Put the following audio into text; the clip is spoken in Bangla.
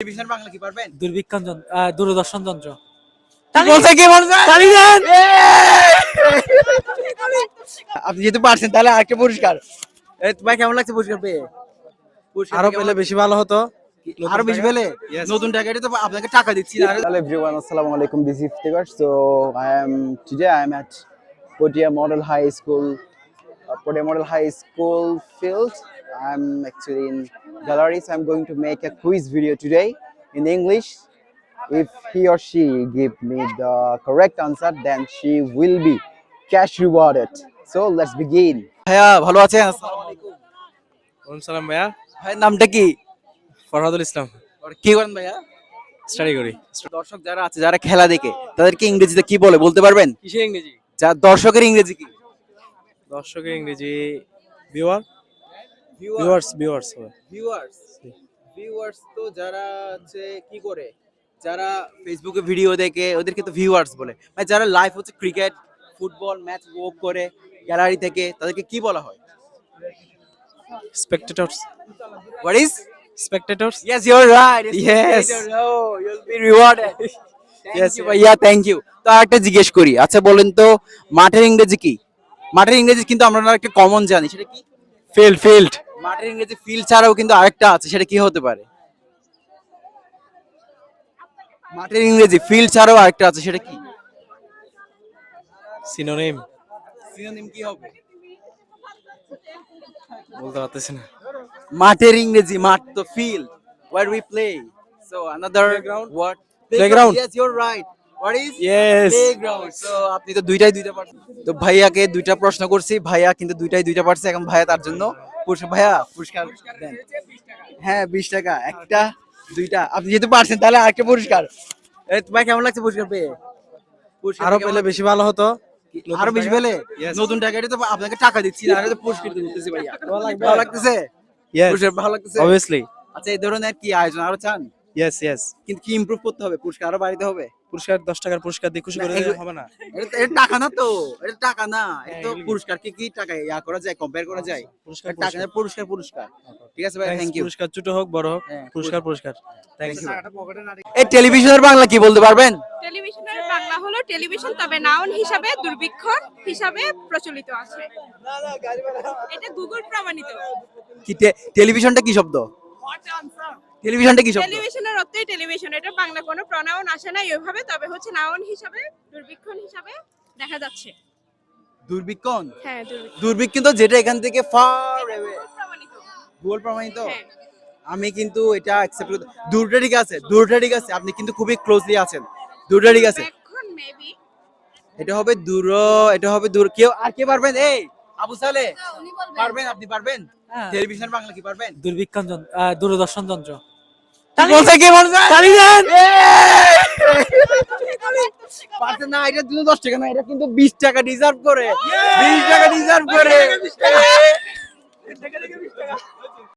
টেলিভিশন বাংলা কি পারবেন? দূরবীক্ষণ যন্ত্র দূরদর্শন যন্ত্র। বলছে কি বলছে? আপনি যেহেতু পারছেন তাহলে আরেকটা পুরস্কার। তোমার কেমন লাগছে পুরস্কার পেয়ে? আরও পেলে বেশি ভালো হতো? আরও বেশি পেলে? নতুন টাকা এটা তো আপনাকে টাকা দিচ্ছি না। Hello everyone, Assalamu alaikum. This is Iftikhar. So I am today I am at Potia Model High School, uh, Potia Model High School field. I'm actually so I'm going to make a quiz video today in English. If he or she give me the correct answer, then she will be cash rewarded. So let's begin. ভাইয়া ভালো আছেন আসসালামু সালাম ভাইয়া ভাইয়ের নামটা কি ফরহাদুল ইসলাম কি করেন ভাইয়া স্টাডি করি দর্শক যারা আছে যারা খেলা দেখে তাদেরকে ইংরেজিতে কি বলে বলতে পারবেন কিসের ইংরেজি যা দর্শকের ইংরেজি কি দর্শকের ইংরেজি viewer viewers viewers viewers viewers তো যারা হচ্ছে কি করে? যারা ফেসবুকে ভিডিও দেখে ওদেরকে তো ভিউয়ার্স বলে। মানে যারা লাইভ হচ্ছে ক্রিকেট ফুটবল ম্যাচ ওয়াক করে গ্যালারি থেকে তাদেরকে কি বলা হয়? Spectators what is spectators yes you are right Yes. You'll be rewarded Yes, yes ভাইয়া থ্যাংক ইউ তো আরেকটা জিজ্ঞেস করি। আচ্ছা বলেন তো মাঠের ইংরেজি কি? মাঠের ইংরেজি কিন্তু আমরা একটা কমন জানি। সেটা কি? ফিল্ড ফিল্ড মাঠের ইংরেজি ফিল্ড ছাড়াও কিন্তু আরেকটা আছে সেটা কি হতে পারে? মাঠের ইংরেজি ফিল্ড ছাড়াও আরেকটা আছে সেটা কি? সিনোনিম সিনোনিম কি হবে? বলতে পারতেছি না। মাঠের ইংরেজি মাঠ তো Playground? Playground? R right what is yes playground আপনি তো দুইটাই দুইটা পারছেন। তো ভাইয়াকে দুইটা প্রশ্ন করছি ভাইয়া কিন্তু দুইটাই দুইটা পারছে এখন ভাইয়া তার জন্য ভাইয়া পুরস্কার দেন। হ্যাঁ বিশ টাকা একটা দুইটা। আপনি যেহেতু পারছেন তাহলে আরেকটা পুরস্কার। এই তোমার কেমন লাগছে পুরস্কার পেয়ে? পুরস্কার আরও পেলে বেশি ভালো হতো? আরও বেশি পেলে? নতুন টাকা এটা তো আপনাকে টাকা দিচ্ছি আর তো পুরস্কৃত করতেছি ভাইয়া। ভালো লাগতেছে? ভালো লাগতেছে? অবভিয়াসলি আচ্ছা এই ধরনের কি আয়োজন আরও চান? ইয়েস ইয়েস কিন্তু কি ইমপ্রুভ করতে হবে? পুরস্কার আরও বাড়িতে হবে? পুরস্কার 10 টাকার পুরস্কার দিয়ে খুশি করে দিলে হবে না। এটা টাকা না তো। এটা টাকা না। এটা তো হ্যাঁ, এগুলো কি? পুরস্কার। কি কি টাকা ইয়া করা যায় কম্পেয়ার করা যায়? পুরস্কার এটা টাকা না, পুরস্কার। পুরস্কার ঠিক আছে ভাই থ্যাংক থ্যাংক ইউ পুরস্কার ছোট হোক বড় হোক। হ্যাঁ, পুরস্কার। পুরস্কার থ্যাংক ইউ এই টেলিভিশনের বাংলা কি বলতে পারবেন? টেলিভিশনের বাংলা হলো টেলিভিশন তবে নাউন হিসাবে দুর্ভিক্ষণ হিসাবে প্রচলিত আছে। এটা গুগল প্রমাণিত। কি টেলিভিশনটা কি শব্দ? টেলিভিশনটা কি শব্দ? টেলিভিশনের অর্থই টেলিভিশন এটা বাংলা কোনো প্রনাউন আসে ওইভাবে তবে হচ্ছে নাউন হিসাবে দুর্ভিক্ষণ হিসাবে দেখা যাচ্ছে। দূরবীক্ষণ? হ্যাঁ দুর্ভিক্ষণ দূরবীক্ষণ তো যেটা এখান থেকে ফার Google প্রমাণিত। প্রমাণিত? হ্যাঁ। আমি কিন্তু এটা অ্যাকসেপ্ট করতে দূরটা ঠিক আছে দূরটা ঠিক আছে আপনি কিন্তু খুবই ক্লোজলি আছেন। দূরটা ঠিক আছে। এখন মেবি এটা হবে দূর এটা হবে দূর কেউ আর কে পারবেন? এই আবু সালে। পারবেন? আপনি পারবেন? টেলিভিশন বাংলা কি পারবেন? আহ, দূরদর্শন যন্ত্র। বলছে কি বলছে? পারছে না এটা দুটো দশ টাকা না এটা কিন্তু বিশ টাকা ডিজার্ভ করে। বিশ টাকা ডিজার্ভ করে।